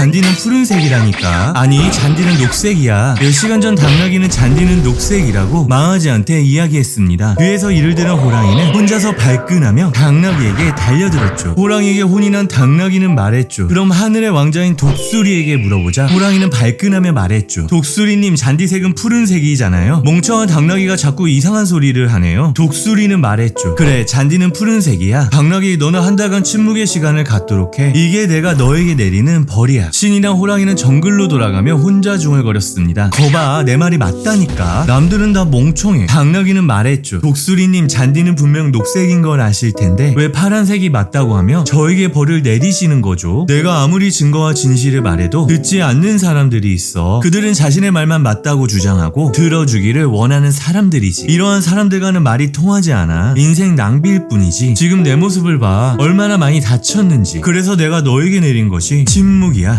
잔디는 푸른색이라니까. 아니 잔디는 녹색이야. 몇 시간 전 당나귀는 잔디는 녹색이라고 망아지한테 이야기했습니다. 뒤에서 이를 들은 호랑이는 혼자서 발끈하며 당나귀에게 달려들었죠. 호랑이에게 혼이 난 당나귀는 말했죠. 그럼 하늘의 왕자인 독수리에게 물어보자 호랑이는 발끈하며 말했죠. 독수리님 잔디색은 푸른색이잖아요. 멍청한 당나귀가 자꾸 이상한 소리를 하네요. 독수리는 말했죠. 그래 잔디는 푸른색이야. 당나귀 너는 한 달간 침묵의 시간을 갖도록 해. 이게 내가 너에게 내리는 벌이야. 신이랑 호랑이는 정글로 돌아가며 혼자 중얼거렸습니다. 거봐 내 말이 맞다니까. 남들은 다 멍청해. 당나귀는 말했죠. 독수리님 잔디는 분명 녹색인 걸 아실 텐데 왜 파란색이 맞다고 하며 저에게 벌을 내리시는 거죠? 내가 아무리 증거와 진실을 말해도 듣지 않는 사람들이 있어. 그들은 자신의 말만 맞다고 주장하고 들어주기를 원하는 사람들이지. 이러한 사람들과는 말이 통하지 않아. 인생 낭비일 뿐이지. 지금 내 모습을 봐. 얼마나 많이 다쳤는지. 그래서 내가 너에게 내린 것이 침묵이야.